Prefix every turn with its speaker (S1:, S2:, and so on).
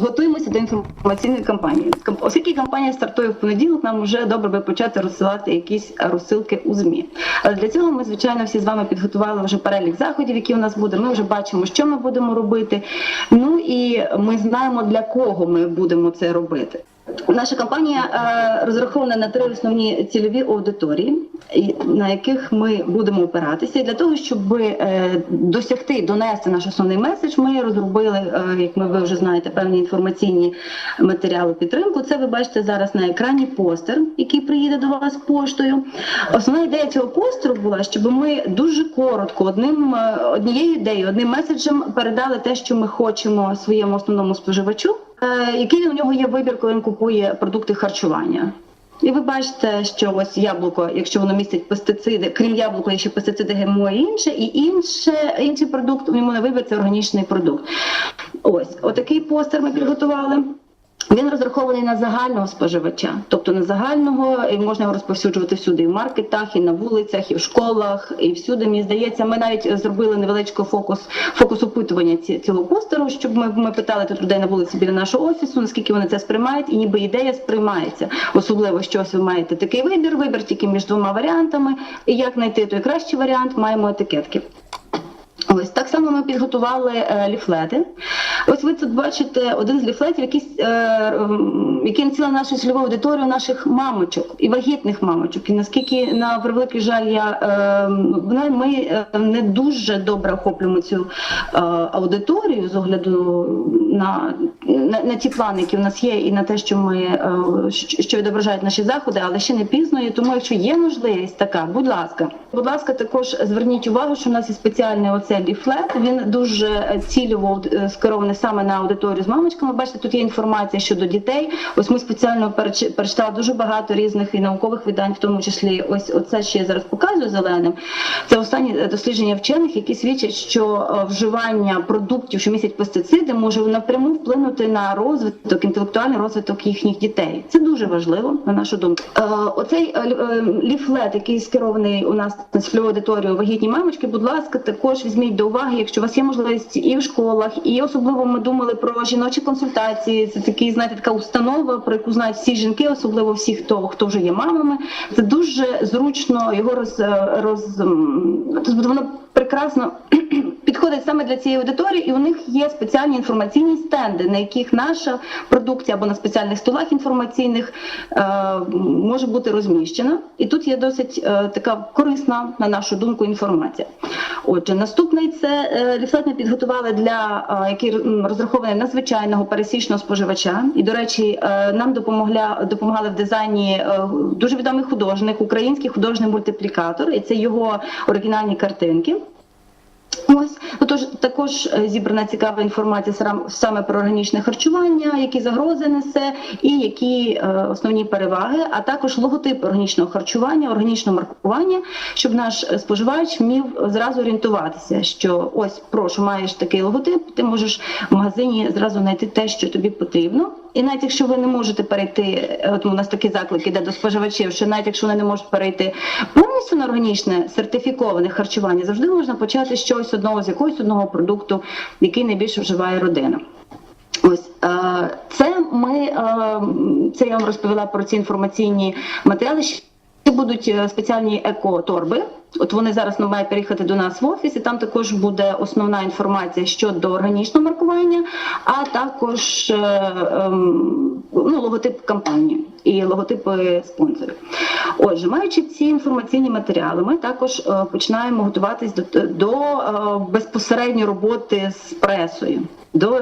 S1: готуємося до інформаційної кампанії. Оскільки кампанія стартує в понеділок, нам вже добре би почати розсилати якісь розсилки у змі. Але для цього ми, звичайно, всі з вами підготували вже перелік заходів, які у нас буде. Ми вже бачимо, що ми будемо робити. Ну і ми знаємо для кого ми будемо це робити. Наша кампанія е, розрахована на три основні цільові аудиторії, на яких ми будемо опиратися. І для того, щоб е, досягти донести наш основний меседж, ми розробили, е, як ми ви вже знаєте, певні інформаційні матеріали підтримку. Це ви бачите зараз на екрані постер, який приїде до вас поштою. Основна ідея цього постеру була, щоб ми дуже коротко одним е, однією ідеєю, одним меседжем передали те, що ми хочемо своєму основному споживачу, який у нього є вибір, коли він купує продукти харчування. І ви бачите, що ось яблуко, якщо воно містить пестициди, крім яблука, є ще пестициди ГМО і інше, і інше, інший продукт у ньому на вибір це органічний продукт. Ось отакий постер ми підготували. Він розрахований на загального споживача, тобто на загального і можна його розповсюджувати всюди, і в маркетах, і на вулицях, і в школах, і всюди. Мені здається, ми навіть зробили невеличкий фокус, фокус опитування цього постеру, щоб ми, ми питали тут людей на вулиці біля нашого офісу, наскільки вони це сприймають, і ніби ідея сприймається. Особливо що ось ви маєте такий вибір, вибір тільки між двома варіантами. І як знайти той кращий варіант, маємо етикетки. Ось так само ми підготували е, ліфлети. Ось ви тут бачите один з ліфлетів, який, е, який націлений на нашу цільову аудиторію наших мамочок і вагітних мамочок. І наскільки на превеликий жаль, я е, ми е, не дуже добре охоплюємо цю аудиторію з огляду на, на, на ті плани, які в нас є, і на те, що ми е, що відображають наші заходи, але ще не пізно. І тому, якщо є можливість така, будь ласка, будь ласка, також зверніть увагу, що у нас є спеціальний оцей ліфлет. Він дуже цільово е, скерований саме на аудиторію з мамочками. Бачите, тут є інформація щодо дітей. Ось ми спеціально перечитали дуже багато різних і наукових видань, в тому числі ось оце, що я зараз показую зеленим. Це останні е, дослідження вчених, які свідчать, що е, вживання продуктів, що містять пестициди, може напряму вплинути на розвиток, інтелектуальний розвиток їхніх дітей. Це дуже важливо, на нашу думку. Е, Оцей е, е, ліфлет, який скерований у нас на цільову аудиторію вагітні мамочки, будь ласка, також візьміть до уваги, якщо у вас є можливість і в школах, і особливо ми думали про жіночі консультації. Це такий, знаєте, така установа, про яку знають всі жінки, особливо всі, хто хто вже є мамами. Це дуже зручно його роз, роз воно прекрасно підходить саме для цієї аудиторії, і у них є спеціальні інформаційні стенди, на яких наша продукція або на спеціальних столах інформаційних е, може бути розміщена. І тут є досить е, така корисна, на нашу думку, інформація. Отже, наступний це е, ліфлет ми підготували для який розрахований на звичайного пересічного споживача. І, до речі, нам допомогля допомагали в дизайні дуже відомий художник, український художник мультиплікатор, і це його оригінальні картинки. Ось отож, також е, зібрана цікава інформація саме про органічне харчування, які загрози несе, і які е, основні переваги, а також логотип органічного харчування, органічного маркування, щоб наш е, споживач міг зразу орієнтуватися, що ось прошу, маєш такий логотип, ти можеш в магазині зразу знайти те, що тобі потрібно. І навіть якщо ви не можете перейти, е, от у нас такі заклики йде до споживачів, що навіть якщо вони не можуть перейти повністю на органічне сертифіковане харчування, завжди можна почати чогось одного з якогось одного продукту, який найбільше вживає родина. Ось е, це ми е, це я вам розповіла про ці інформаційні матеріали. Ще будуть е, спеціальні еко-торби. От вони зараз мають переїхати до нас в офіс, і там також буде основна інформація щодо органічного маркування, а також е, ем, ну, логотип компанії і логотипи спонсорів. Отже, маючи ці інформаційні матеріали, ми також е, починаємо готуватись до, до безпосередньої роботи з пресою. До